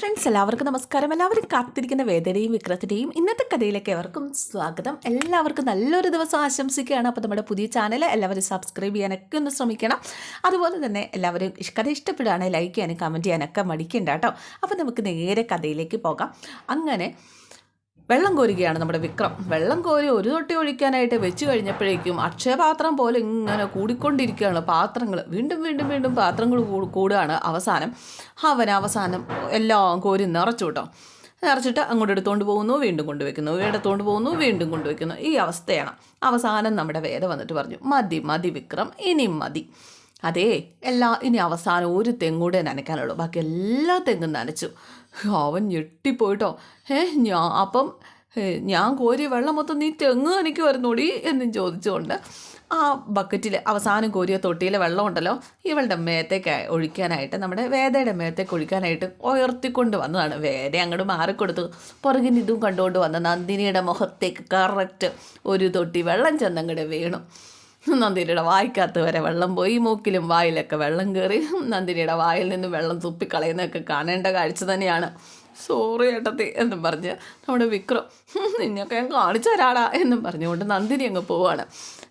Friends എല്ലാവർക്കും നമസ്കാരം. എല്ലാവരും കാത്തിരിക്കുന്ന വേദനയും വിക്രത്തിന്റെയും ഇന്നത്തെ കഥയിലേക്ക് എവർക്കും സ്വാഗതം. എല്ലാവർക്കും നല്ലൊരു ദിവസം ആശംസിക്കുകയാണ്. അപ്പോൾ നമ്മുടെ പുതിയ ചാനൽ എല്ലാവരും സബ്സ്ക്രൈബ് ചെയ്യാനൊക്കെ ഒന്ന് ശ്രമിക്കണം. അതുപോലെ തന്നെ എല്ലാവരും കഥ ഇഷ്ടപ്പെടുകയാണെങ്കിൽ ലൈക്ക് ചെയ്യാനും കമന്റ് ചെയ്യാനൊക്കെ മടിക്കണ്ട കേട്ടോ. അപ്പോൾ നമുക്ക് നേരെ കഥയിലേക്ക് പോകാം. അങ്ങനെ വെള്ളം കോരുകയാണ് നമ്മുടെ വിക്രം. വെള്ളം കോരി ഒരു തൊട്ടി ഒഴിക്കാനായിട്ട് വെച്ച് കഴിഞ്ഞപ്പോഴേക്കും അക്ഷയപാത്രം പോലെ ഇങ്ങനെ കൂടിക്കൊണ്ടിരിക്കുകയാണ് പാത്രങ്ങൾ. വീണ്ടും വീണ്ടും വീണ്ടും പാത്രങ്ങൾ കൂടുകയാണ് അവസാനം. അവൻ അവസാനം എല്ലാം കോരി നിറച്ചു കേട്ടോ. നിറച്ചിട്ട് അങ്ങോട്ട് എടുത്തുകൊണ്ട് പോകുന്നു വീണ്ടും കൊണ്ടുവയ്ക്കുന്നു. എടുത്തുകൊണ്ട് പോകുന്നു വീണ്ടും കൊണ്ടുവയ്ക്കുന്നു. ഈ അവസ്ഥയാണ്. അവസാനം നമ്മുടെ വേദ വന്നിട്ട് പറഞ്ഞു മതി മതി വിക്രം ഇനി മതി. അതേ എല്ലാ ഇനി അവസാനം ഒരു തെങ്ങൂടെ നനയ്ക്കാനുള്ളൂ. ബാക്കി എല്ലാ തെങ്ങും നനച്ചു. അവൻ ഞെട്ടിപ്പോയിട്ടോ. ഏ ഞാൻ അപ്പം ഞാൻ കോരിയ വെള്ളം മൊത്തം നീ തെങ്ങ് എനിക്ക് എന്നും ചോദിച്ചുകൊണ്ട് ആ ബക്കറ്റിൽ അവസാനം കോരിയ തൊട്ടിയിലെ വെള്ളം ഉണ്ടല്ലോ ഇവളുടെ മേത്തേക്ക് ഒഴിക്കാനായിട്ട് നമ്മുടെ വേദയുടെ മേത്തേക്ക് ഒഴിക്കാനായിട്ട് ഉയർത്തിക്കൊണ്ട് വന്നതാണ്. വേദ അങ്ങോട്ട് മാറിക്കൊടുത്തു. പുറകിന് ഇതും കണ്ടുകൊണ്ട് വന്ന നന്ദിനിയുടെ മുഖത്തേക്ക് കറക്റ്റ് ഒരു തൊട്ടി വെള്ളം ചെന്നങ്ങടെ വീണു. നന്ദിനിയുടെ വായ്ക്കകത്ത് വരെ വെള്ളം പോയി. മൂക്കിലും വായിലൊക്കെ വെള്ളം കയറി നന്ദിനിയുടെ വായിൽ നിന്ന് വെള്ളം തുപ്പിക്കളയുന്നതൊക്കെ കാണേണ്ട കാഴ്ച തന്നെയാണ്. സോറി ഏട്ടത്തി എന്നും പറഞ്ഞ് നമ്മുടെ വിക്രം നിന്നൊക്കെ ഞാൻ കാണിച്ചു തരാടാ എന്നും പറഞ്ഞുകൊണ്ട് നന്ദിനി അങ്ങ് പോവാണ്.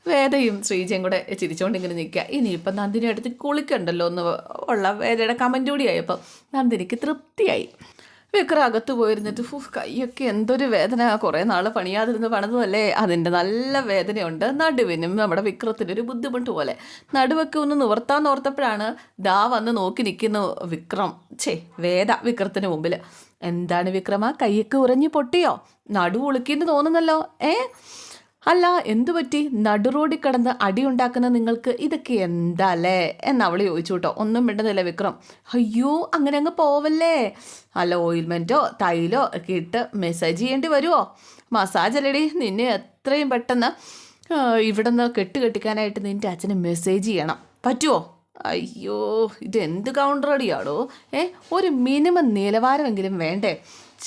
വേദയും ശ്രീജയും കൂടെ ചിരിച്ചുകൊണ്ട് ഇങ്ങനെ നിൽക്കുക. ഇനിയിപ്പം നന്ദിനി അടുത്ത് കുളിക്കണ്ടല്ലോ എന്ന് ഉള്ള വേദയുടെ കമന്റ് കൂടിയായപ്പോൾ നന്ദിനിക്ക് തൃപ്തിയായി. വിക്രം അകത്ത് പോയിരുന്നിട്ട് ഫുഫ് കൈയൊക്കെ എന്തൊരു വേദന. കുറേ നാൾ പണിയാതിരുന്ന് പണിതല്ലേ അതിന്റെ നല്ല വേദനയുണ്ട്. നടുവിനും നമ്മുടെ വിക്രത്തിന്റെ ഒരു ബുദ്ധിമുട്ട് പോലെ. നടുവൊക്കെ ഒന്ന് നിവർത്താൻ ഓർത്തപ്പോഴാണ് ദാ വന്ന് നോക്കി നിൽക്കുന്നു വിക്രം. ഛേ വേദ വിക്രത്തിന് മുമ്പിൽ എന്താണ് വിക്രമ കൈയൊക്കെ ഉറഞ്ഞു പൊട്ടിയോ? നടു ഉളുക്കിന്ന് തോന്നുന്നല്ലോ ഏ? അല്ല എന്തുപറ്റി നടുറോഡിൽ കിടന്ന് അടിയുണ്ടാക്കുന്ന നിങ്ങൾക്ക് ഇതൊക്കെ എന്താ അല്ലേ എന്ന് അവൾ ചോദിച്ചു കേട്ടോ. ഒന്നും മിണ്ടുന്നില്ല വിക്രം. അയ്യോ അങ്ങനെ അങ്ങ് പോവല്ലേ? അല്ല ഓയിൽമെന്റോ തൈലോ ഒക്കെ ഇട്ട് മെസ്സേജ് ചെയ്യേണ്ടി വരുമോ മസാജ് അല്ലടി നിന്നെ എത്രയും പെട്ടെന്ന് ഇവിടെ നിന്ന് കെട്ട് കെട്ടിക്കാനായിട്ട് നിന്റെ അച്ഛന് മെസ്സേജ് ചെയ്യണം. പറ്റുമോ അയ്യോ ഇതെന്ത് അടിയാടോ? ഏ ഒരു മിനിമം നിലവാരമെങ്കിലും വേണ്ടേ?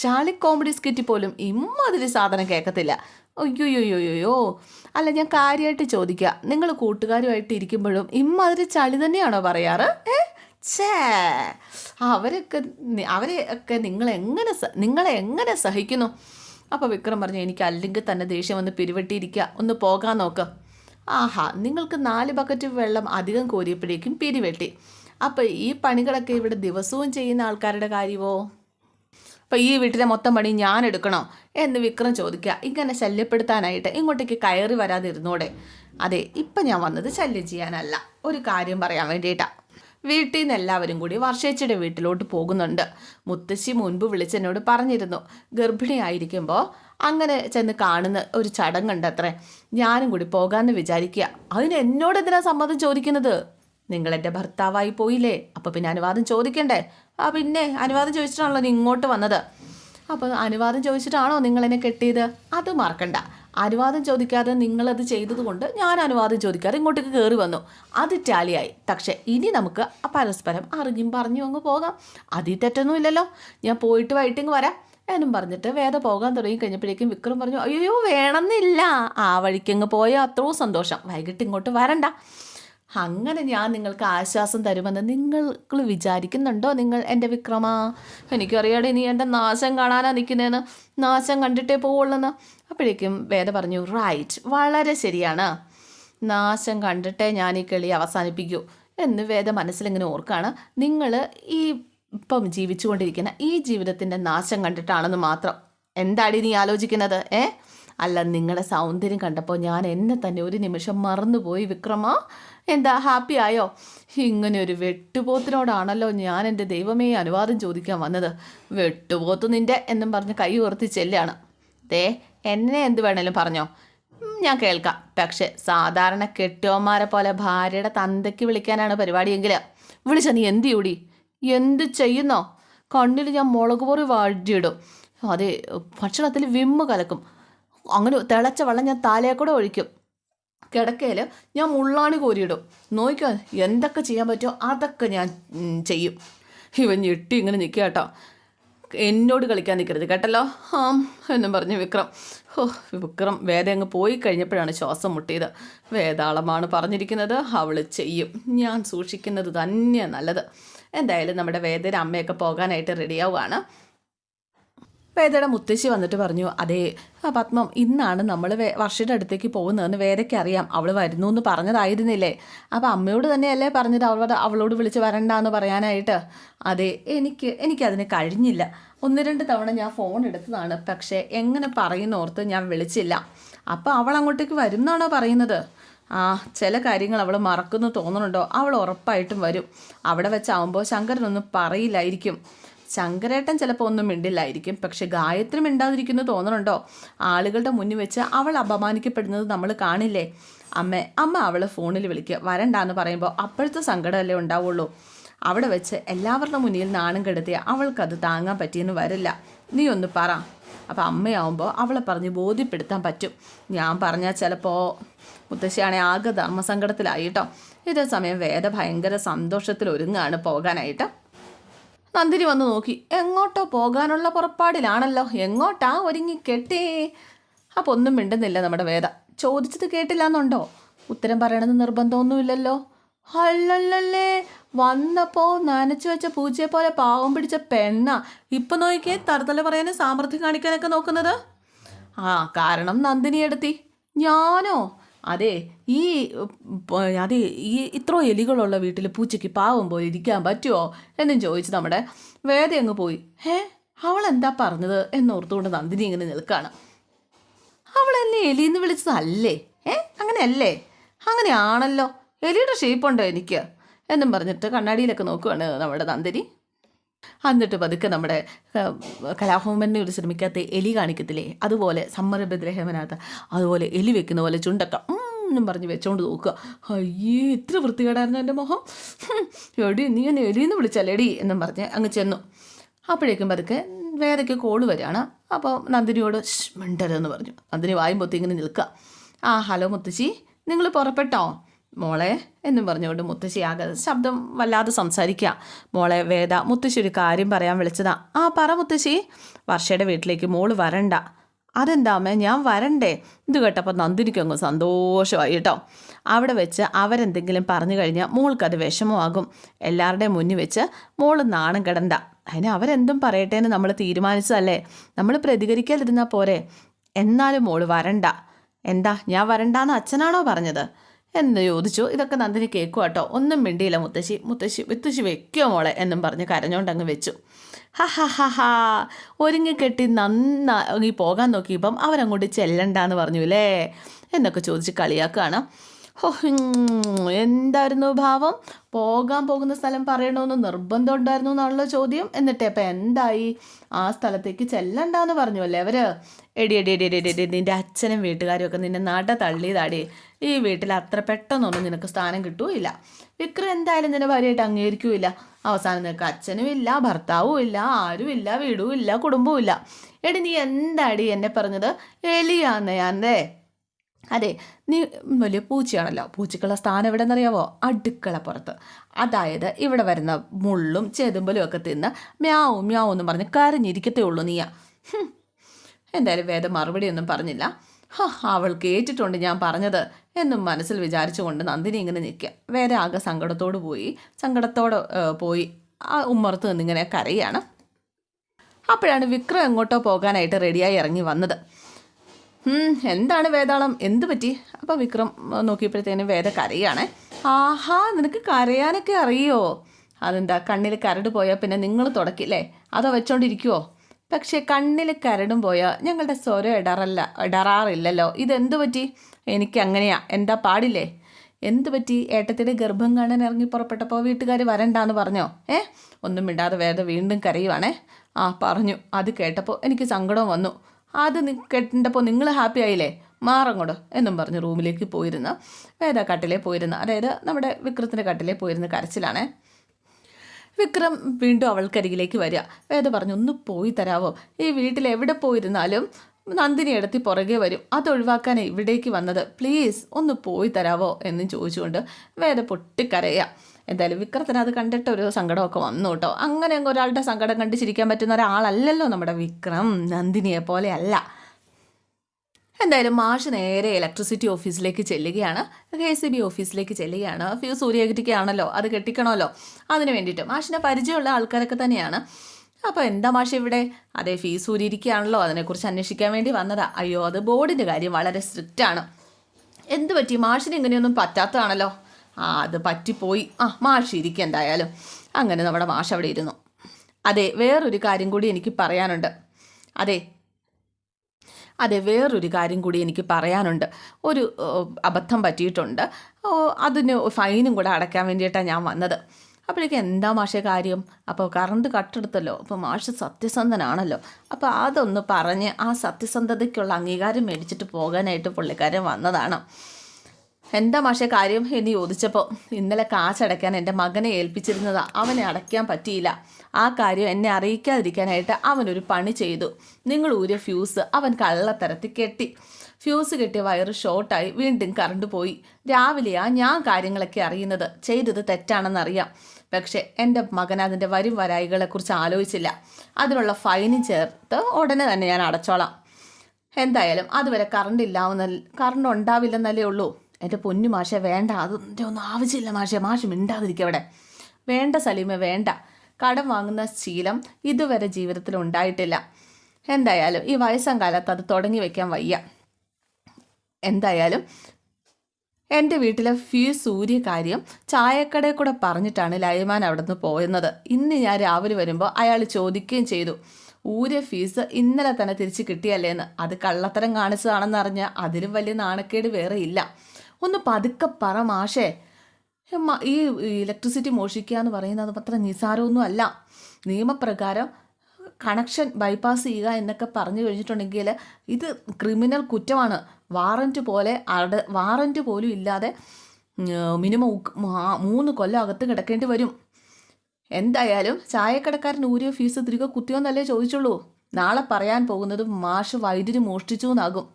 ചാളി കോമഡി സ്കിറ്റ് പോലും ഇമ്മാതിരി സാധനം കേൾക്കത്തില്ല അയ്യോയ്യോയ്യോയ്യോ അല്ല ഞാൻ കാര്യമായിട്ട് ചോദിക്കുക നിങ്ങൾ കൂട്ടുകാരുമായിട്ട് ഇരിക്കുമ്പോഴും ഇമ്മാതിരി ചളി തന്നെയാണോ പറയാറ്? ഏ? ഛേ. അവരൊക്കെ നി- അവരെ ഒക്കെ നിങ്ങളെങ്ങനെ നിങ്ങളെ എങ്ങനെ സഹിക്കുന്നു? അപ്പോൾ വിക്രം പറഞ്ഞു എനിക്ക് അല്ലെങ്കിൽ തന്നെ ദേഷ്യം ഒന്ന് പിരിവെട്ടിയിരിക്കുക ഒന്ന് പോകാൻ നോക്ക്. ആഹാ നിങ്ങൾക്ക് നാല് ബക്കറ്റ് വെള്ളം അധികം കോരിയപ്പോഴേക്കും പിരിവെട്ടി. അപ്പോൾ ഈ പണികളൊക്കെ ഇവിടെ ദിവസവും ചെയ്യുന്ന ആൾക്കാരുടെ കാര്യമോ അപ്പോൾ ഈ വീട്ടിലെ മൊത്തം പണി ഞാൻ എടുക്കണോ എന്ന് വിക്രം ചോദിക്കുക. ഇങ്ങനെ ശല്യപ്പെടുത്താനായിട്ട് ഇങ്ങോട്ടേക്ക് കയറി വരാതിരുന്നോടെ. അതെ ഇപ്പം ഞാൻ വന്നത് ശല്യം ചെയ്യാനല്ല. ഒരു കാര്യം പറയാൻ വേണ്ടിയിട്ടാണ് വീട്ടിൽ നിന്ന് എല്ലാവരും കൂടി വർഷേച്ചിയുടെ വീട്ടിലോട്ട് പോകുന്നുണ്ട്. മുത്തശ്ശി മുൻപ് വിളിച്ചെന്നോട് പറഞ്ഞിരുന്നു ഗർഭിണിയായിരിക്കുമ്പോൾ അങ്ങനെ ചെന്ന് കാണുന്ന ഒരു ചടങ്ങുണ്ട് അത്രേ ഞാനും കൂടി പോകാമെന്ന് വിചാരിക്കുക. അതിന് എന്നോട് എന്തിനാ സമ്മതം ചോദിക്കുന്നത്? നിങ്ങൾ എന്റെ ഭർത്താവായി പോയില്ലേ? അപ്പോൾ പിന്നെ അനുവാദം ചോദിക്കണ്ടേ? ആ പിന്നെ അനുവാദം ചോദിച്ചിട്ടാണല്ലോ നീ ഇങ്ങോട്ട് വന്നത്. അപ്പോൾ അനുവാദം ചോദിച്ചിട്ടാണോ നിങ്ങൾ എന്നെ കെട്ടിയത്? അത് മറക്കണ്ട. അനുവാദം ചോദിക്കാതെ നിങ്ങളത് ചെയ്തതുകൊണ്ട് ഞാൻ അനുവാദം ചോദിക്കാതെ ഇങ്ങോട്ടേക്ക് കയറി വന്നു. അത് ടാലിയായി. പക്ഷേ ഇനി നമുക്ക് പരസ്പരം അറിഞ്ഞും പറഞ്ഞും അങ്ങ് പോകാം. അതിൽ തെറ്റൊന്നും ഇല്ലല്ലോ. ഞാൻ പോയിട്ട് വൈകിട്ടിങ് വരാം. എന്നും പറഞ്ഞിട്ട് വേദ പോകാൻ തുടങ്ങി കഴിഞ്ഞപ്പോഴേക്കും വിക്രം പറഞ്ഞു അയ്യോ വേണമെന്നില്ല. ആ വഴിക്കങ്ങ് പോയാൽ അത്രയും സന്തോഷം. വൈകിട്ട് ഇങ്ങോട്ട് വരണ്ട. അങ്ങനെ ഞാൻ നിങ്ങൾക്ക് ആശ്വാസം തരുമെന്ന് നിങ്ങൾ വിചാരിക്കുന്നുണ്ടോ? നിങ്ങൾ എന്റെ വിക്രമ എനിക്കറിയാടെ നീ എന്റെ നാശം കാണാനാ നിൽക്കുന്നതെന്ന് നാശം കണ്ടിട്ടേ പോവുള്ളെന്ന്. അപ്പോഴേക്കും വേദ പറഞ്ഞു റൈറ്റ് വളരെ ശരിയാണ്. നാശം കണ്ടിട്ടേ ഞാൻ ഈ കളി അവസാനിപ്പിക്കൂ. എന്ന് വേദ മനസ്സിലിങ്ങനെ ഓർക്കാണ്. നിങ്ങൾ ഈ ഇപ്പം ജീവിച്ചുകൊണ്ടിരിക്കുന്ന ഈ ജീവിതത്തിന്റെ നാശം കണ്ടിട്ടാണെന്ന് മാത്രം. എന്താടി നീ ആലോചിക്കുന്നത് ഏ? അല്ല നിങ്ങളുടെ സൗന്ദര്യം കണ്ടപ്പോൾ ഞാൻ എന്നെ തന്നെ ഒരു നിമിഷം മറന്നുപോയി വിക്രമ. എന്താ ഹാപ്പി ആയോ? ഇങ്ങനെ ഒരു വെട്ടുപോത്തിനോടാണല്ലോ ഞാൻ എന്റെ ദൈവമേ അനുവാദം ചോദിക്കാൻ വന്നത്. വെട്ടുപോത്ത് നിന്റെ എന്നും പറഞ്ഞ് കൈ ഉയർത്തി ചെല്ലാണ്. ദേ എന്നെ എന്ത് വേണേലും പറഞ്ഞോ. ഞാൻ കേൾക്കാം. പക്ഷെ സാധാരണ കെട്ടിയോന്മാരെ പോലെ ഭാര്യയുടെ തന്തയ്ക്ക് വിളിക്കാനാണ് പരിപാടിയെങ്കിൽ വിളിച്ച നീ എന്ത് ചെയ്യൂടി? എന്ത് ചെയ്യുന്നോ? കണ്ണിൽ ഞാൻ മുളക് പൊറി വാഴിയിടും അതെ ഭക്ഷണത്തിൽ വിമ്മ് കലക്കും. അങ്ങനെ തിളച്ച വെള്ളം ഞാൻ താലയെ ഒഴിക്കും. കിടക്കയിൽ ഞാൻ മുള്ളാണി കോരിയിടും. നോക്കിക്കോ എന്തൊക്കെ ചെയ്യാൻ പറ്റുമോ അതൊക്കെ ഞാൻ ചെയ്യും. ഇവൻ ഞെട്ടി ഇങ്ങനെ നിൽക്കുക കേട്ടോ എന്നോട് കളിക്കാൻ നിൽക്കരുത് കേട്ടല്ലോ? ആ എന്നും പറഞ്ഞു വിക്രം. ഓ വിക്രം വേദ അങ്ങ് പോയി കഴിഞ്ഞപ്പോഴാണ് ശ്വാസം മുട്ടിയത്. വേതാളമാണ് പറഞ്ഞിരിക്കുന്നത് അവൾ ചെയ്യും. ഞാൻ സൂക്ഷിക്കുന്നത് തന്നെയാണ് നല്ലത്. എന്തായാലും നമ്മുടെ വേദന അമ്മയൊക്കെ പോകാനായിട്ട് റെഡിയാവുകയാണ് വേദയുടെ മുത്തശ്ശി വന്നിട്ട് പറഞ്ഞു അതെ ആ പത്മം ഇന്നാണ് നമ്മൾ വർഷയുടെ അടുത്തേക്ക് പോകുന്നതെന്ന് വേദയ്ക്ക് അറിയാം. അവൾ വരുന്നു എന്ന് പറഞ്ഞതായിരുന്നില്ലേ? അപ്പം അമ്മയോട് തന്നെയല്ലേ പറഞ്ഞത്? അവളോട് അവളോട് വിളിച്ച് വരണ്ടെന്ന് പറയാനായിട്ട്? അതെ എനിക്ക് എനിക്കതിന് കഴിഞ്ഞില്ല. ഒന്ന് രണ്ട് തവണ ഞാൻ ഫോൺ എടുത്തതാണ്. പക്ഷേ എങ്ങനെ പറയുന്നോർത്ത് ഞാൻ വിളിച്ചില്ല. അപ്പോൾ അവൾ അങ്ങോട്ടേക്ക് വരും എന്നാണോ പറയുന്നത്? ആ ചില കാര്യങ്ങൾ അവൾ മറക്കുന്നു തോന്നുന്നുണ്ടോ? അവൾ ഉറപ്പായിട്ടും വരും. അവിടെ വെച്ചാവുമ്പോൾ ശങ്കരനൊന്നും പറയില്ലായിരിക്കും. ശങ്കരേട്ടൻ ചിലപ്പോൾ ഒന്നും മിണ്ടില്ലായിരിക്കും. പക്ഷെ ഗായത്രി മിണ്ടാതിരിക്കുന്നു തോന്നണുണ്ടോ? ആളുകളുടെ മുന്നിൽ വെച്ച് അവൾ അപമാനിക്കപ്പെടുന്നത് നമ്മൾ കാണില്ലേ? അമ്മ അമ്മ അവളെ ഫോണിൽ വിളിക്കുക വരണ്ടാന്ന് പറയുമ്പോൾ അപ്പോഴത്തെ സങ്കടമല്ലേ ഉണ്ടാവുള്ളൂ. അവിടെ വെച്ച് എല്ലാവരുടെ മുന്നിൽ നാണം കെടുത്തിയ അവൾക്കത് താങ്ങാൻ പറ്റിയെന്ന് വരില്ല. നീ ഒന്ന് പറ. അപ്പോൾ അമ്മയാവുമ്പോൾ അവളെ പറഞ്ഞ് ബോധ്യപ്പെടുത്താൻ പറ്റും. ഞാൻ പറഞ്ഞാൽ ചിലപ്പോൾ മുത്തശ്ശിയാണെ ആകെ ധർമ്മസങ്കടത്തിലായിട്ടോ ഇതേ സമയം വേദ ഭയങ്കര സന്തോഷത്തിൽ ഒരുങ്ങാണ് പോകാനായിട്ട്. നന്ദിനി വന്ന് നോക്കി. എങ്ങോട്ടോ പോകാനുള്ള പുറപ്പാടിലാണല്ലോ. എങ്ങോട്ടാ ഒരുങ്ങി കെട്ടേ? അപ്പോൾ ഒന്നും മിണ്ടുന്നില്ല നമ്മുടെ വേദ. ചോദിച്ചത് കേട്ടില്ല എന്നുണ്ടോ ഉത്തരം പറയണമെന്ന് നിർബന്ധമൊന്നുമില്ലല്ലോ. അല്ലല്ലല്ലേ. വന്നപ്പോ നനച്ചു വെച്ച പൂച്ചയെ പോലെ പാവം പിടിച്ച പെണ്ണ. ഇപ്പൊ നോക്കിയേ തറുതല പറയാനും സാമർഥ്യം കാണിക്കാനൊക്കെ നോക്കുന്നത്. ആ കാരണം നന്ദിനി എടുത്തി. ഞാനോ? അതെ ഈ അതെ ഈ ഇത്ര എലികളുള്ള വീട്ടിൽ പൂച്ചയ്ക്ക് പാവം പോയി ഇരിക്കാൻ പറ്റുമോ എന്നും ചോദിച്ചു നമ്മുടെ വേദ അങ്ങ് പോയി. ഹേ അവൾ എന്താ പറഞ്ഞത് എന്നോർത്തുകൊണ്ട് നന്ദിനി ഇങ്ങനെ നിൽക്കുകയാണ് അവൾ എന്നെ എലിന്ന് വിളിച്ചതല്ലേ? ഏ അങ്ങനെയല്ലേ? അങ്ങനെയാണല്ലോ. എലിയുടെ ഷേപ്പ് ഷേപ്പുണ്ടോ എനിക്ക്? എന്നും പറഞ്ഞിട്ട് കണ്ണാടിയിലൊക്കെ നോക്കുകയാണ് നമ്മുടെ നന്ദിനി. എന്നിട്ട് പതുക്കെ നമ്മുടെ കലാഭവനെ ഒരു ശ്രമിക്കാത്ത എലി കാണിക്കത്തില്ലേ? അതുപോലെ സമ്മർബദ്രഹമനകത്ത് അതുപോലെ എലി വെക്കുന്ന പോലെ ചുണ്ടക്ക എന്നും പറഞ്ഞ് വെച്ചോണ്ട് നോക്കുക. അയ്യേ ഇത്ര വൃത്തികേടായിരുന്നു എന്റെ മുഖം. എടി നീ എന്നെ എലിന്ന് വിളിച്ചല്ലേടി എന്നും പറഞ്ഞ് അങ്ങ് ചെന്നു. അപ്പോഴേക്കും പതുക്കെ വേദയ്ക്ക് കോൾ വരികയാണ്. അപ്പോൾ നന്ദിനിയോട് മിണ്ടരെന്ന് പറഞ്ഞു. നന്ദിനി വായും പൊത്തി ഇങ്ങനെ നിൽക്കുക. ആ ഹലോ മുത്തശ്ശി നിങ്ങൾ പുറപ്പെട്ടോ? മോളെ എന്നും പറഞ്ഞുകൊണ്ട് മുത്തശ്ശി ആകെ ശബ്ദം വല്ലാതെ സംസാരിക്കുക. മോളെ വേദ മുത്തശ്ശി ഒരു കാര്യം പറയാൻ വിളിച്ചതാ. ആ പറ മുത്തശ്ശി. വർഷയുടെ വീട്ടിലേക്ക് മോൾ വരണ്ട. അതെന്താമേ ഞാൻ വരണ്ടേ? ഇത് കേട്ടപ്പോൾ നന്ദിനിക്ക് അങ്ങ് സന്തോഷമായി കേട്ടോ. അവിടെ വെച്ച് അവരെന്തെങ്കിലും പറഞ്ഞു കഴിഞ്ഞാൽ മോൾക്കത് വിഷമമാകും. എല്ലാവരുടെയും മുന്നിൽ വെച്ച് മോൾ നാണം കിടണ്ട. അതിന് അവരെന്തും പറയട്ടെ എന്ന് നമ്മൾ തീരുമാനിച്ചതല്ലേ? നമ്മൾ പ്രതികരിക്കാതിരുന്നാൽ പോരെ. എന്നാലും മോൾ വരണ്ട. എന്താ ഞാൻ വരണ്ടാന്ന് അച്ഛനാണോ പറഞ്ഞത്? എന്ന് ചോദിച്ചു. ഇതൊക്കെ നന്ദിനി കേൾക്കുക കേട്ടോ ഒന്നും മിണ്ടിയില്ല മുത്തശ്ശി. മുത്തശ്ശി മുത്തശ്ശി വെക്കോ മോളെ എന്നും പറഞ്ഞ് കരഞ്ഞോണ്ട് അങ്ങ് വെച്ചു. ഹ ഹ ഹ ഹ. ഒരുങ്ങിക്കെട്ടി നന്നായി പോകാൻ നോക്കിയപ്പം അവരങ്ങോട്ട് ചെല്ലണ്ടെന്ന് പറഞ്ഞു അല്ലേ എന്നൊക്കെ ചോദിച്ച് കളിയാക്കുകയാണ് എന്തായിരുന്നു ഭാവം? പോകാൻ പോകുന്ന സ്ഥലം പറയണമെന്ന് നിർബന്ധം ഉണ്ടായിരുന്നു എന്നാണല്ലോ ചോദ്യം. എന്നിട്ട് അപ്പം എന്തായി? ആ സ്ഥലത്തേക്ക് ചെല്ലണ്ടെന്ന് പറഞ്ഞു അല്ലേ അവർ എടി എടി എടി എടി എടി നിന്റെ അച്ഛനും വീട്ടുകാരും ഒക്കെ നിന്നെ നട തള്ളിയതാടി. ഈ വീട്ടിൽ അത്ര പെട്ടെന്നൊന്നും നിനക്ക് സ്ഥാനം കിട്ടുകയില്ല വിക്രം എന്തായാലും നിന്നെ ഭാര്യയായിട്ട് അംഗീകരിക്കുകയില്ല അവസാനം നിനക്ക് അച്ഛനും ഇല്ല ഭർത്താവും ഇല്ല ആരും ഇല്ല വീടും ഇല്ല കുടുംബവും ഇല്ല. എടി നീ എന്താടി എന്നെ പറഞ്ഞത്? എലിയാന്ന് ഞാനേ അതെ നീ വലിയ പൂച്ചയാണല്ലോ. പൂച്ചക്കുള്ള സ്ഥാനം എവിടെ നിന്നറിയാവോ അടുക്കള പുറത്ത് അതായത് ഇവിടെ വരുന്ന മുള്ളും ചെതുമ്പലും ഒക്കെ തിന്ന് മ്യാവും മ്യാവും എന്നും പറഞ്ഞ് കരഞ്ഞിരിക്കത്തേ ഉള്ളൂ നീയാ. എന്തായാലും വേദം മറുപടി ഒന്നും പറഞ്ഞില്ല. ഹ അവൾ കേട്ടിട്ടുണ്ട് ഞാൻ പറഞ്ഞത് എന്നും മനസ്സിൽ വിചാരിച്ചുകൊണ്ട് നന്ദിനി ഇങ്ങനെ നിൽക്കുക. വേറെ ആകെ സങ്കടത്തോട് പോയി. സങ്കടത്തോടെ പോയി. ആ ഉമ്മർത്ത് നിന്നിങ്ങനെ കരയാണ്. അപ്പോഴാണ് വിക്രം എങ്ങോട്ടോ പോകാനായിട്ട് റെഡിയായി ഇറങ്ങി വന്നത്. എന്താണ് വേതാളം എന്ത് പറ്റി? അപ്പോൾ വിക്രം നോക്കിയപ്പോഴത്തേനും വേദ കരയാണേ. ആഹാ നിനക്ക് കരയാനൊക്കെ അറിയോ? അതെന്താ കണ്ണിൽ കരട് പോയാൽ പിന്നെ നിങ്ങൾ തുടക്കില്ലേ? അതോ വെച്ചോണ്ടിരിക്കുവോ? പക്ഷേ കണ്ണിൽ കരടും പോയാൽ ഞങ്ങളുടെ സ്വരം ഇടറല്ല ഇടറാറില്ലല്ലോ. ഇതെന്തു പറ്റി? എനിക്ക് അങ്ങനെയാ എന്താ പാടില്ലേ? എന്തു പറ്റി? ഏട്ടത്തിന്റെ ഗർഭം കാണാൻ ഇറങ്ങി പുറപ്പെട്ടപ്പോൾ വീട്ടുകാർ വരണ്ടാന്ന് പറഞ്ഞോ? ഏ? ഒന്നും മിണ്ടാതെ വേറെ വീണ്ടും കരയുവാണേ. ആ പറഞ്ഞു. അത് കേട്ടപ്പോൾ എനിക്ക് സങ്കടം വന്നു. അത് കേട്ടപ്പോൾ നിങ്ങൾ ഹാപ്പി ആയില്ലേ? മാറങ്ങോട് എന്നും പറഞ്ഞ് റൂമിലേക്ക് പോയിരുന്ന വേദ കട്ടിലേ പോയിരുന്ന. അതായത് നമ്മുടെ വിക്രത്തിന്റെ കട്ടിലേ പോയിരുന്ന കരച്ചിലാണേ. വിക്രം വീണ്ടും അവൾക്കരികിലേക്ക് വരിക. വേദ പറഞ്ഞു ഒന്ന് പോയി തരാവോ? ഈ വീട്ടിൽ എവിടെ പോയിരുന്നാലും നന്ദിനി ഇടത്തി പുറകെ വരും. അത് ഒഴിവാക്കാൻ ഇവിടേക്ക് വന്നത്. പ്ലീസ് ഒന്ന് പോയി തരാവോ? എന്ന് ചോദിച്ചുകൊണ്ട് വേദ പൊട്ടിക്കരയുക എന്തായാലും വിക്രത്തിന് അത് കണ്ടിട്ട് ഒരു സങ്കടമൊക്കെ വന്നു കേട്ടോ. അങ്ങനെ അങ്ങ് ഒരാളുടെ സങ്കടം കണ്ട് ചിരിക്കാൻ പറ്റുന്ന ഒരാളല്ലല്ലോ നമ്മുടെ വിക്രം. നന്ദിനിയെ പോലെ അല്ല. എന്തായാലും മാഷ് നേരെ ഇലക്ട്രിസിറ്റി ഓഫീസിലേക്ക് ചെല്ലുകയാണ്. കെ എസ് ബി ഓഫീസിലേക്ക് ചെല്ലുകയാണ്. ഫ്യൂസ് സൂര്യകറ്റിക്കാണല്ലോ അത് കെട്ടിക്കണമല്ലോ. അതിന് വേണ്ടിയിട്ട് മാഷിനെ പരിചയമുള്ള ആൾക്കാരൊക്കെ തന്നെയാണ്. അപ്പോൾ എന്താ മാഷ് ഇവിടെ? അതേ ഫീസ് ഊരിയിരിക്കുകയാണല്ലോ അതിനെക്കുറിച്ച് അന്വേഷിക്കാൻ വേണ്ടി വന്നതാ. അയ്യോ അത് ബോർഡിന്റെ കാര്യം വളരെ സ്ട്രിക്റ്റ് ആണ്. എന്ത് പറ്റി? മാഷിന് ഇങ്ങനെയൊന്നും പറ്റാത്തതാണല്ലോ. ആ അത് പറ്റിപ്പോയി. ആ മാഷ് ഇരിക്കുക എന്തായാലും. അങ്ങനെ നമ്മുടെ മാഷ് അവിടെ ഇരുന്നു. അതെ വേറൊരു കാര്യം കൂടി എനിക്ക് പറയാനുണ്ട്. അതെ അതെ വേറൊരു കാര്യം കൂടി എനിക്ക് പറയാനുണ്ട്. ഒരു അബദ്ധം പറ്റിയിട്ടുണ്ട്. അതിന് ഫൈനും കൂടെ അടയ്ക്കാൻ വേണ്ടിയിട്ടാണ് ഞാൻ വന്നത്. അപ്പോഴേക്കും എന്താ മാഷെ കാര്യം? അപ്പോൾ കറണ്ട് കട്ടെടുത്തല്ലോ. അപ്പോൾ മാഷ് സത്യസന്ധനാണല്ലോ. അപ്പോൾ അതൊന്ന് പറഞ്ഞ് ആ സത്യസന്ധതയ്ക്കുള്ള അംഗീകാരം മേടിച്ചിട്ട് പോകാനായിട്ട് പുള്ളിക്കാരൻ വന്നതാണ്. എന്താ മാഷെ കാര്യം എന്ന് ചോദിച്ചപ്പോൾ ഇന്നലെ കാശടയ്ക്കാൻ എന്റെ മകനെ ഏൽപ്പിച്ചിരുന്നതാ അവനെ അടയ്ക്കാൻ പറ്റിയില്ല. ആ കാര്യം എന്നെ അറിയിക്കാതിരിക്കാനായിട്ട് അവനൊരു പണി ചെയ്തു. നിങ്ങൾ ഊരിയ ഫ്യൂസ് അവൻ കള്ളത്തരത്തിൽ കെട്ടി. ഫ്യൂസ് കെട്ടിയ വയറ് ഷോർട്ടായി വീണ്ടും കറണ്ട് പോയി. രാവിലെയാ ഞാൻ കാര്യങ്ങളൊക്കെ അറിയുന്നത്. ചെയ്തത് തെറ്റാണെന്നറിയാം. പക്ഷേ എന്റെ മകൻ അതിന്റെ വരും വരായികളെക്കുറിച്ച് ആലോചിച്ചില്ല. അതിനുള്ള ഫൈനും ചേർത്ത് ഉടനെ തന്നെ ഞാൻ അടച്ചോളാം. എന്തായാലും അതുവരെ കറണ്ട് ഇല്ലാവുന്ന കറണ്ട് ഉണ്ടാവില്ലെന്നല്ലേ ഉള്ളൂ. എന്റെ പൊന്നു മാഷെ വേണ്ട. അതിന്റെ ഒന്നും ആവശ്യമില്ല മാഷെ. മാഷ് മിണ്ടാതിരിക്കുക അവിടെ. വേണ്ട സലീമ വേണ്ട. കടം വാങ്ങുന്ന ശീലം ഇതുവരെ ജീവിതത്തിൽ ഉണ്ടായിട്ടില്ല. എന്തായാലും ഈ വയസ്സാം കാലത്ത് അത് തുടങ്ങി വയ്ക്കാൻ വയ്യ. എന്തായാലും എന്റെ വീട്ടിലെ ഫീസ് സൂര്യ കാര്യം ചായക്കടയിൽ കൂടെ പറഞ്ഞിട്ടാണ് ലൈമാൻ അവിടെ നിന്ന് പോയുന്നത് ഇന്ന് ഞാൻ രാവിലെ വരുമ്പോൾ അയാൾ ചോദിക്കുകയും ചെയ്തു ഊര്യ ഫീസ് ഇന്നലെ തന്നെ തിരിച്ച് കിട്ടിയല്ലേന്ന്. അത് കള്ളത്തരം കാണിച്ചതാണെന്ന് അറിഞ്ഞാൽ അതിലും വലിയ നാണക്കേട് വേറെ ഇല്ല. ഒന്ന് പതുക്കെ പറ മാഷേ. ഈ ഇലക്ട്രിസിറ്റി മോഷിക്കുക എന്ന് പറയുന്നത് അത്ര നിസാരമൊന്നും അല്ല. നിയമപ്രകാരം കണക്ഷൻ ബൈപ്പാസ് ചെയ്യുക എന്നൊക്കെ പറഞ്ഞു കഴിഞ്ഞിട്ടുണ്ടെങ്കിൽ ഇത് ക്രിമിനൽ കുറ്റമാണ്. വാറന്റ് പോലെ അട വാറന്റ് പോലും ഇല്ലാതെ മിനിമം മൂന്ന് കൊല്ലം അകത്ത് കിടക്കേണ്ടി വരും. എന്തായാലും ചായക്കടക്കാരൻ ഊരിയ ഫീസ് തിരികെ കുത്തിയോന്നല്ലേ ചോദിച്ചുള്ളൂ. നാളെ പറയാൻ പോകുന്നത് മാഷ് വൈദ്യുതി മോഷ്ടിച്ചു എന്നാകും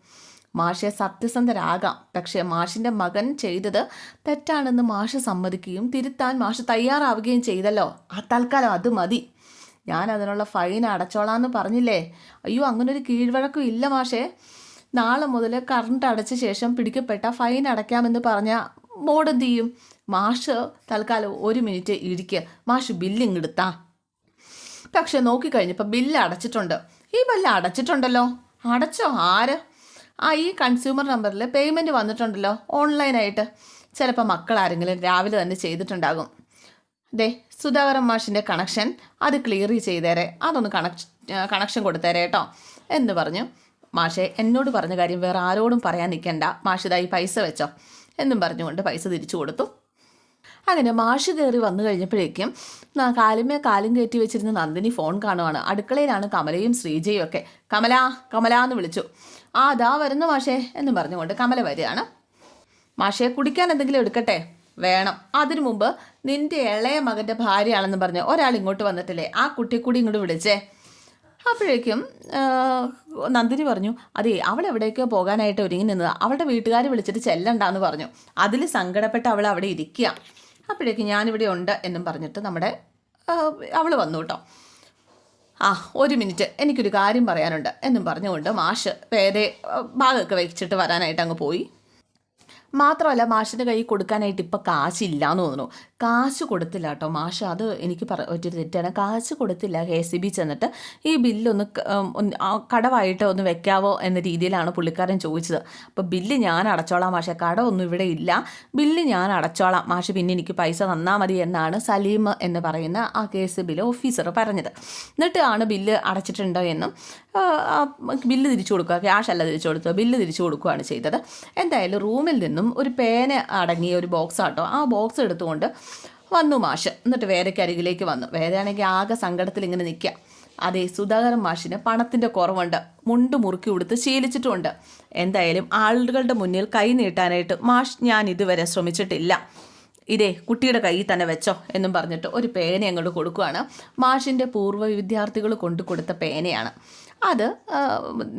മാഷെ സത്യസന്ധരാകാം. പക്ഷേ മാഷിന്റെ മകൻ ചെയ്തത് തെറ്റാണെന്ന് മാഷ് സമ്മതിക്കുകയും തിരുത്താൻ മാഷ് തയ്യാറാവുകയും ചെയ്തല്ലോ. ആ തൽക്കാലം അത് മതി. ഞാൻ അതിനുള്ള ഫൈൻ അടച്ചോളാന്ന് പറഞ്ഞില്ലേ? അയ്യോ അങ്ങനൊരു കീഴ്വഴക്കും ഇല്ല മാഷേ. നാളെ മുതൽ കറണ്ട് അടച്ച ശേഷം പിടിക്കപ്പെട്ട ഫൈൻ അടയ്ക്കാമെന്ന് പറഞ്ഞ ബോർഡ് എന്ത് ചെയ്യും? മാഷ് തൽക്കാലം ഒരു മിനിറ്റ് ഇരിക്കുക മാഷ് ബില്ലിങ് എടുത്താ. പക്ഷെ നോക്കിക്കഴിഞ്ഞപ്പോൾ ബില്ല് അടച്ചിട്ടുണ്ട്. ഈ ബില്ല് അടച്ചിട്ടുണ്ടല്ലോ. അടച്ചോ? ആര്? ആ ഈ കൺസ്യൂമർ നമ്പറിൽ പേയ്മെന്റ് വന്നിട്ടുണ്ടല്ലോ ഓൺലൈനായിട്ട് ചിലപ്പോൾ മക്കൾ ആരെങ്കിലും രാവിലെ തന്നെ ചെയ്തിട്ടുണ്ടാകും. ദേ സുധാകരൻ മാഷിന്റെ കണക്ഷൻ അത് ക്ലിയർ ചെയ്തേരെ. അതൊന്ന് കണക്ഷ കണക്ഷൻ കൊടുത്തേരെ കേട്ടോ. എന്ന് പറഞ്ഞു. മാഷെ എന്നോട് പറഞ്ഞ കാര്യം വേറെ ആരോടും പറയാൻ നിൽക്കണ്ട മാഷിതായി പൈസ വെച്ചോ. എന്നും പറഞ്ഞുകൊണ്ട് പൈസ തിരിച്ചു കൊടുത്തു. അങ്ങനെ മാഷ് കയറി വന്നു കഴിഞ്ഞപ്പോഴേക്കും കാലുമേ കാലും കയറ്റി വെച്ചിരുന്ന നന്ദിനി ഫോൺ കാണുവാണ്. അടുക്കളയിലാണ് കമലയും ശ്രീജയും ഒക്കെ. കമല കമല എന്ന് വിളിച്ചു. ആ അതാ വരുന്നു മാഷേ എന്നും പറഞ്ഞുകൊണ്ട് കമല വരികയാണ്. മാഷേ കുടിക്കാൻ എന്തെങ്കിലും എടുക്കട്ടെ? വേണം. അതിനു മുമ്പ് നിന്റെ ഇളയ മകന്റെ ഭാര്യയാണെന്ന് പറഞ്ഞ് ഒരാൾ ഇങ്ങോട്ട് വന്നിട്ടില്ലേ? ആ കുട്ടി കൂടി ഇങ്ങോട്ട് വിളിച്ചേ. അപ്പോഴേക്കും നന്ദിനി പറഞ്ഞു അതേ അവൾ എവിടേക്കോ പോകാനായിട്ട് ഒരുങ്ങി നിന്നത്. അവളുടെ വീട്ടുകാർ വിളിച്ചിട്ട് ചെല്ലണ്ടെന്ന് പറഞ്ഞു. അതിൽ സങ്കടപ്പെട്ട് അവൾ അവിടെ ഇരിക്കുക. അപ്പോഴേക്കും ഞാനിവിടെ ഉണ്ട് എന്നും പറഞ്ഞിട്ട് നമ്മുടെ അവൾ വന്നു കേട്ടോ. ആ ഒരു മിനിറ്റ്. എനിക്കൊരു കാര്യം പറയാനുണ്ട്. എന്നും പറഞ്ഞുകൊണ്ട് മാഷ് പേരെ ഭാഗമൊക്കെ വെച്ചിട്ട് വരാനായിട്ട് അങ്ങ് പോയി. മാത്രമല്ല മാഷിന്റെ കയ്യിൽ കൊടുക്കാനായിട്ട് ഇപ്പം കാശില്ല എന്ന് തോന്നുന്നു. കാശ് കൊടുത്തില്ല കേട്ടോ മാഷ്. അത് എനിക്ക് പറ ഒറ്റ തെറ്റാണ്. കാശ് കൊടുത്തില്ല കെ സി ബി ചെന്നിട്ട് ഈ ബില്ലൊന്ന് കടവായിട്ട് ഒന്ന് വെക്കാവോ എന്ന രീതിയിലാണ് പുള്ളിക്കാരൻ ചോദിച്ചത്. അപ്പോൾ ബില്ല് ഞാൻ അടച്ചോളാം മാഷെ. കടമൊന്നും ഇവിടെ ഇല്ല. ബില്ല് ഞാൻ അടച്ചോളാം. മാഷ് പിന്നെ എനിക്ക് പൈസ തന്നാൽ മതി എന്നാണ് സലീം എന്ന് പറയുന്ന ആ കെ എസ് ബിയിലെ ഓഫീസർ പറഞ്ഞത്. എന്നിട്ട് ആണ് ബില്ല് അടച്ചിട്ടുണ്ടോ എന്നും ബില്ല് തിരിച്ചു കൊടുക്കുക. ക്യാഷ് അല്ല തിരിച്ചു കൊടുത്തോ ബില്ല് തിരിച്ചു കൊടുക്കുകയാണ് ചെയ്തത്. എന്തായാലും റൂമിൽ നിന്നും ഒരു പേന അടങ്ങിയ ഒരു ബോക്സ് ആട്ടോ. ആ ബോക്സ് എടുത്തുകൊണ്ട് വന്നു മാഷ്. എന്നിട്ട് വേദയ്ക്ക് അരികിലേക്ക് വന്നു. വേരയാണെങ്കിൽ ആകെ സങ്കടത്തിൽ ഇങ്ങനെ നിൽക്കുക അതെ സുധാകരൻ മാഷിന് പണത്തിന്റെ കുറവുണ്ട്. മുണ്ട് മുറുക്കി ഉടുത്ത് ശീലിച്ചിട്ടുമുണ്ട് എന്തായാലും ആളുകളുടെ മുന്നിൽ കൈ നീട്ടാനായിട്ട് മാഷ് ഞാൻ ഇതുവരെ ശ്രമിച്ചിട്ടില്ല. ഇതേ കുട്ടിയുടെ കയ്യിൽ തന്നെ വെച്ചോ എന്നും പറഞ്ഞിട്ട് ഒരു പേന അങ്ങോട്ട് കൊടുക്കുകയാണ് മാഷിന്റെ പൂർവ വിദ്യാർത്ഥികൾ കൊണ്ടു കൊടുത്ത പേനയാണ്. അത്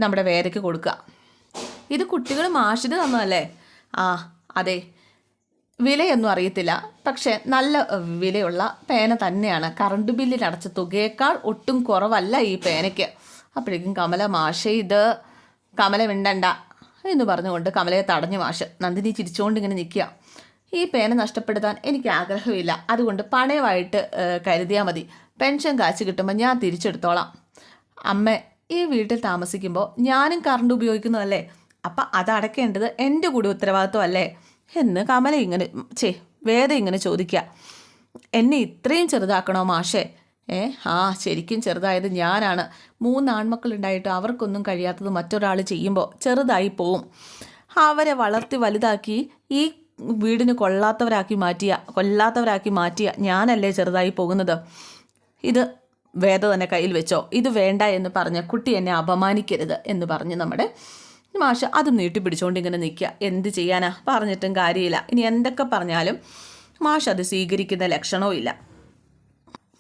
നമ്മുടെ വേരയ്ക്ക് കൊടുക്കുക. ഇത് കുട്ടികൾ മാഷിന് തന്നതല്ലേ? ആ അതെ. വിലയൊന്നും അറിയത്തില്ല. പക്ഷേ നല്ല വിലയുള്ള പേന തന്നെയാണ്. കറണ്ട് ബില്ലിൽ അടച്ച തുകയേക്കാൾ ഒട്ടും കുറവല്ല ഈ പേനയ്ക്ക്. അപ്പോഴേക്കും കമല മാഷ ഇത് കമല മിണ്ടണ്ട എന്ന് പറഞ്ഞുകൊണ്ട് കമലയെ തടഞ്ഞു മാഷ്. നന്ദിനി ചിരിച്ചുകൊണ്ട് ഇങ്ങനെ നിൽക്കുക. ഈ പേന നഷ്ടപ്പെടുത്താൻ എനിക്ക് ആഗ്രഹമില്ല. അതുകൊണ്ട് പണയമായിട്ട് കരുതിയാൽ മതി. പെൻഷൻ കാശ് കിട്ടുമ്പോൾ ഞാൻ തിരിച്ചെടുത്തോളാം. അമ്മ ഈ വീട്ടിൽ താമസിക്കുമ്പോൾ ഞാനും കറണ്ട് ഉപയോഗിക്കുന്നതല്ലേ? അപ്പം അതടക്കേണ്ടത് എന്റെ കൂടി ഉത്തരവാദിത്വം അല്ലേ? എന്ന് കമല ഇങ്ങനെ ചേ വേദ ഇങ്ങനെ ചോദിക്കുക എന്നെ ഇത്രയും ചെറുതാക്കണോ മാഷേ? ഏ ആ ശരിക്കും ചെറുതായത് ഞാനാണ്. മൂന്ന് ആൺമക്കളുണ്ടായിട്ട് അവർക്കൊന്നും കഴിയാത്തത് മറ്റൊരാൾ ചെയ്യുമ്പോൾ ചെറുതായി പോവും. അവരെ വളർത്തി വലുതാക്കി ഈ വീടിന് കൊള്ളാത്തവരാക്കി മാറ്റിയ കൊല്ലാത്തവരാക്കി മാറ്റിയ ഞാനല്ലേ ചെറുതായി പോകുന്നത്? ഇത് വേദ തന്നെ കയ്യിൽ വെച്ചോ. ഇത് വേണ്ട എന്ന് പറഞ്ഞ കുട്ടി എന്നെ അപമാനിക്കരുത് എന്ന് പറഞ്ഞ് നമ്മുടെ മാഷ അത് നീട്ടി പിടിച്ചുകൊണ്ട് ഇങ്ങനെ നിൽക്കുക എന്ത് ചെയ്യാനാ? പറഞ്ഞിട്ടും കാര്യമില്ല. ഇനി എന്തൊക്കെ പറഞ്ഞാലും മാഷ് അത് സ്വീകരിക്കുന്ന ലക്ഷണവും ഇല്ല.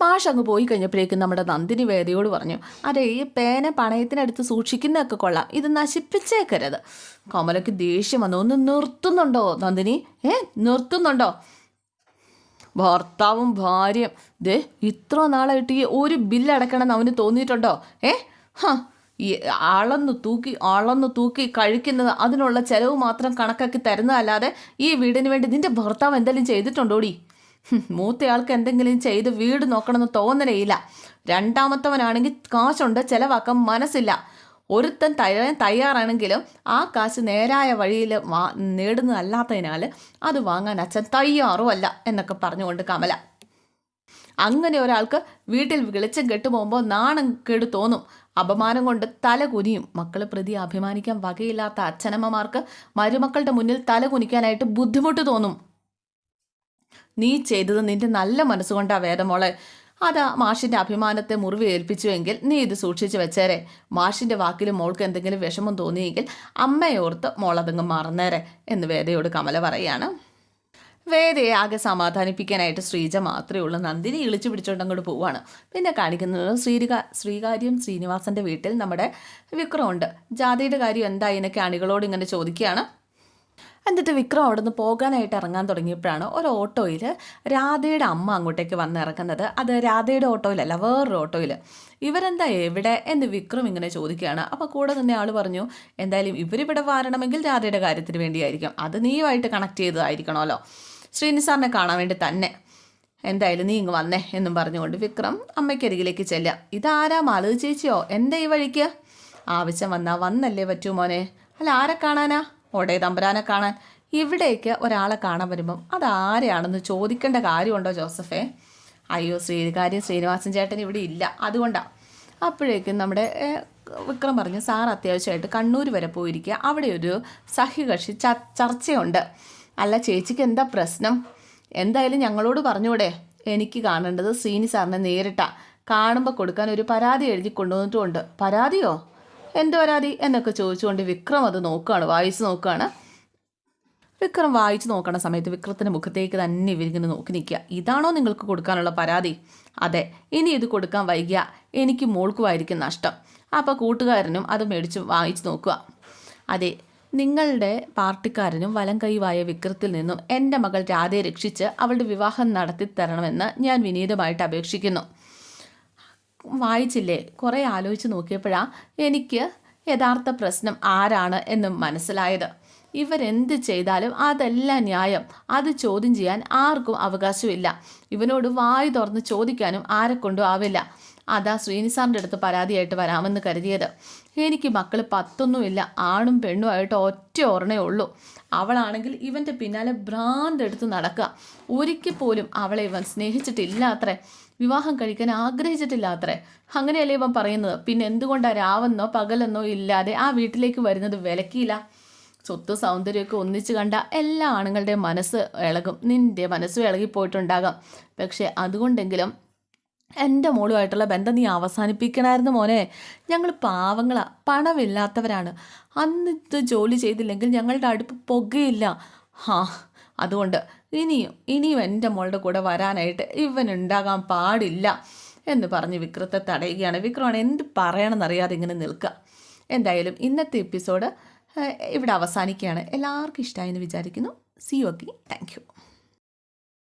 മാഷ് അങ്ങ് പോയി കഴിഞ്ഞപ്പോഴേക്കും നമ്മുടെ നന്ദിനി വേദയോട് പറഞ്ഞു അതെ ഈ പേന പണയത്തിനടുത്ത് സൂക്ഷിക്കുന്നതൊക്കെ കൊള്ളാം. ഇത് നശിപ്പിച്ചേക്കരുത്. കമലയ്ക്ക് ദേഷ്യം വന്നു ഒന്ന് നിർത്തുന്നുണ്ടോ നന്ദിനി? ഏ നിർത്തുന്നുണ്ടോ? ഭർത്താവും ഭാര്യയും. ദേ ഇത്ര നാളായിട്ട് ഈ ഒരു ബില്ല് അടയ്ക്കണമെന്ന് അവന് തോന്നിയിട്ടുണ്ടോ? ഏ ഹാ ഈ അളന്നു തൂക്കി അളന്നു തൂക്കി കഴിക്കുന്നത് അതിനുള്ള ചിലവ് മാത്രം കണക്കാക്കി തരുന്നതല്ലാതെ ഈ വീടിന് വേണ്ടി നിന്റെ ഭർത്താവ് എന്തെങ്കിലും ചെയ്തിട്ടുണ്ടോടി? മൂത്തയാൾക്ക് എന്തെങ്കിലും ചെയ്ത് വീട് നോക്കണമെന്ന് തോന്നലേയില്ല രണ്ടാമത്തവനാണെങ്കിൽ കാശുണ്ട് ചിലവാക്കാൻ മനസ്സില്ല. ഒരുത്തൻ തയ്യാൻ തയ്യാറാണെങ്കിലും ആ കാശ് നേരായ വഴിയിൽ വാ നേടുന്നതല്ലാത്തതിനാൽ അത് വാങ്ങാൻ അച്ഛൻ തയ്യാറുമല്ല എന്നൊക്കെ പറഞ്ഞുകൊണ്ട് കമല. അങ്ങനെ ഒരാൾക്ക് വീട്ടിൽ വെളിച്ചം കെട്ടുപോകുമ്പോൾ നാണം കേട് തോന്നും. അപമാനം കൊണ്ട് തല കുനിയും. മക്കൾ പ്രതി അഭിമാനിക്കാൻ വകയില്ലാത്ത അച്ഛനമ്മമാർക്ക് മരുമക്കളുടെ മുന്നിൽ തല കുനിക്കാനായിട്ട് ബുദ്ധിമുട്ട് തോന്നും. നീ ചെയ്തത് നിന്റെ നല്ല മനസ്സുകൊണ്ടാ വേദമോളെ അതാ മാഷിന്റെ അഭിമാനത്തെ മുറിവ് ഏൽപ്പിച്ചുവെങ്കിൽ നീ ഇത് സൂക്ഷിച്ചു വെച്ചേരെ. മാഷിന്റെ വാക്കിലും മോൾക്ക് എന്തെങ്കിലും വിഷമം തോന്നിയെങ്കിൽ അമ്മയോർത്ത് മോളതങ്ങ് മറന്നേരെ എന്ന് വേദയോട് കമല പറയാണ്. വേദയെ ആകെ സമാധാനിപ്പിക്കാനായിട്ട് ശ്രീജ മാത്രമേ ഉള്ളൂ. നന്ദിനി ഇളിച്ചു പിടിച്ചോണ്ട് അങ്ങോട്ട് പോവാണ്. പിന്നെ കാണിക്കുന്നത് ശ്രീക ശ്രീകാര്യം ശ്രീനിവാസന്റെ വീട്ടിൽ നമ്മുടെ വിക്രമുണ്ട്. ജാതിയുടെ കാര്യം എന്താ? എന്നൊക്കെ അണികളോട് ഇങ്ങനെ ചോദിക്കുകയാണ്. എന്നിട്ട് വിക്രം അവിടെ നിന്ന് പോകാനായിട്ട് ഇറങ്ങാൻ തുടങ്ങിയപ്പോഴാണ് ഒരു ഓട്ടോയിൽ രാധയുടെ അമ്മ അങ്ങോട്ടേക്ക് വന്ന് ഇറക്കുന്നത് അത് രാധയുടെ ഓട്ടോയിലല്ല വേറൊരു ഓട്ടോയിൽ ഇവരെന്താ എവിടെ? എന്ന് വിക്രം ഇങ്ങനെ ചോദിക്കുകയാണ്. അപ്പോൾ കൂടെ തന്നെ ആൾ പറഞ്ഞു എന്തായാലും ഇവരിവിടെ വരണമെങ്കിൽ രാധയുടെ കാര്യത്തിന് വേണ്ടിയായിരിക്കും. അത് നീയുമായിട്ട് കണക്ട് ചെയ്തതായിരിക്കണമല്ലോ. ശ്രീനിസാറിനെ കാണാൻ വേണ്ടി തന്നെ. എന്തായാലും നീ ഇങ്ങ് വന്നേ എന്നും പറഞ്ഞുകൊണ്ട് വിക്രം അമ്മയ്ക്കരികിലേക്ക് ചെല്ലുക. ഇതാരാ മാലത് ചേച്ചിയോ? എന്താ ഈ വഴിക്ക്? ആവശ്യം വന്നാൽ വന്നല്ലേ പറ്റൂ മോനെ. അല്ല ആരെ കാണാനാ? ഓടേ തമ്പരാനെ കാണാൻ. ഇവിടേക്ക് ഒരാളെ കാണാൻ വരുമ്പം അതാരെയാണെന്ന് ചോദിക്കേണ്ട കാര്യമുണ്ടോ ജോസഫേ? അയ്യോ ശ്രീകാര്യം ശ്രീനിവാസൻ ചേട്ടൻ ഇവിടെ ഇല്ല. അതുകൊണ്ടാണ് അപ്പോഴേക്കും നമ്മുടെ വിക്രം പറഞ്ഞു സാർ അത്യാവശ്യമായിട്ട് കണ്ണൂർ വരെ പോയിരിക്കുക. അവിടെ ഒരു സഹ്യകക്ഷി ചർച്ചയുണ്ട്. അല്ല ചേച്ചിക്ക് എന്താ പ്രശ്നം? എന്തായാലും ഞങ്ങളോട് പറഞ്ഞൂടെ. എനിക്ക് കാണേണ്ടത് സീനി സാറിനെ നേരിട്ടാ. കാണുമ്പോൾ കൊടുക്കാൻ ഒരു പരാതി എഴുതി കൊണ്ടുവന്നിട്ടുമുണ്ട്. പരാതിയോ? എന്ത് പരാതി? എന്നൊക്കെ ചോദിച്ചുകൊണ്ട് വിക്രം അത് നോക്കുകയാണ് വായിച്ച് നോക്കുകയാണ് വിക്രം വായിച്ച് നോക്കണ സമയത്ത് വിക്രത്തിന്റെ മുഖത്തേക്ക് തന്നെ ഇവരിങ്ങനെ നോക്കി നിൽക്കുക. ഇതാണോ നിങ്ങൾക്ക് കൊടുക്കാനുള്ള പരാതി? അതെ ഇനി ഇത് കൊടുക്കാൻ വൈകിയ. എനിക്ക് മോൾക്കുമായിരിക്കും നഷ്ടം. അപ്പോൾ കൂട്ടുകാരനും അത് മേടിച്ച് വായിച്ച് നോക്കുക. അതെ നിങ്ങളുടെ പാർട്ടിക്കാരനും വലം കൈവായ വിക്രത്തിൽ നിന്നും എന്റെ മകൾ രാധയെ രക്ഷിച്ച് അവളുടെ വിവാഹം നടത്തി തരണമെന്ന് ഞാൻ വിനീതമായിട്ട് അപേക്ഷിക്കുന്നു. വായിച്ചില്ലേ? കുറേ ആലോചിച്ച് നോക്കിയപ്പോഴാണ് എനിക്ക് യഥാർത്ഥ പ്രശ്നം ആരാണ് എന്ന് മനസ്സിലായത്. ഇവരെന്ത് ചെയ്താലും അതല്ല ന്യായം. അത് ചോദ്യം ചെയ്യാൻ ആർക്കും അവകാശമില്ല. ഇവനോട് വായി തുറന്ന് ചോദിക്കാനും ആരെക്കൊണ്ടും ആവില്ല. അതാ ശ്രീനിസാറിന്റെ അടുത്ത് പരാതിയായിട്ട് വരാമെന്ന് കരുതിയത്. എനിക്ക് മക്കൾ പത്തൊന്നുമില്ല. ആണും പെണ്ണുമായിട്ട് ഒറ്റ ഓർണേ ഉള്ളൂ. അവളാണെങ്കിൽ ഇവന്റെ പിന്നാലെ ഭ്രാന്തെടുത്ത് നടക്കുക. ഒരിക്കൽ പോലും അവളെ ഇവൻ സ്നേഹിച്ചിട്ടില്ല അത്രേ വിവാഹം കഴിക്കാൻ ആഗ്രഹിച്ചിട്ടില്ല അത്രേ അങ്ങനെയല്ലേ ഇവൻ പറയുന്നത്? പിന്നെ എന്തുകൊണ്ടാണ് രാവെന്നോ പകലെന്നോ ഇല്ലാതെ ആ വീട്ടിലേക്ക് വരുന്നത് വിലക്കിയില്ല? സ്വത്ത് സൗന്ദര്യമൊക്കെ ഒന്നിച്ച് കണ്ട എല്ലാ ആണുങ്ങളുടെയും മനസ്സ് ഇളകും. നിന്റെ മനസ്സും ഇളകിപ്പോയിട്ടുണ്ടാകാം. പക്ഷേ അതുകൊണ്ടെങ്കിലും എന്റെ മോളുമായിട്ടുള്ള ബന്ധം നീ അവസാനിപ്പിക്കണമായിരുന്നു മോനെ. ഞങ്ങൾ പാവങ്ങളാ പണമില്ലാത്തവരാണ്. അന്ന് ഇത് ജോലി ചെയ്തില്ലെങ്കിൽ ഞങ്ങളുടെ അടുപ്പ് പുകയില്ല. ഹാ അതുകൊണ്ട് ഇനിയും ഇനിയും എന്റെ മോളുടെ കൂടെ വരാനായിട്ട് ഇവൻ ഉണ്ടാകാൻ പാടില്ല എന്ന് പറഞ്ഞ് വിക്രത്തെ തടയുകയാണ്. വിക്രമാണ് എന്ത് പറയണമെന്നറിയാതെ ഇങ്ങനെ നിൽക്കുക. എന്തായാലും ഇന്നത്തെ എപ്പിസോഡ് ഇവിടെ അവസാനിക്കുകയാണ്. എല്ലാവർക്കും ഇഷ്ടമായി എന്ന് വിചാരിക്കുന്നു സി ഓക്കെ താങ്ക് യു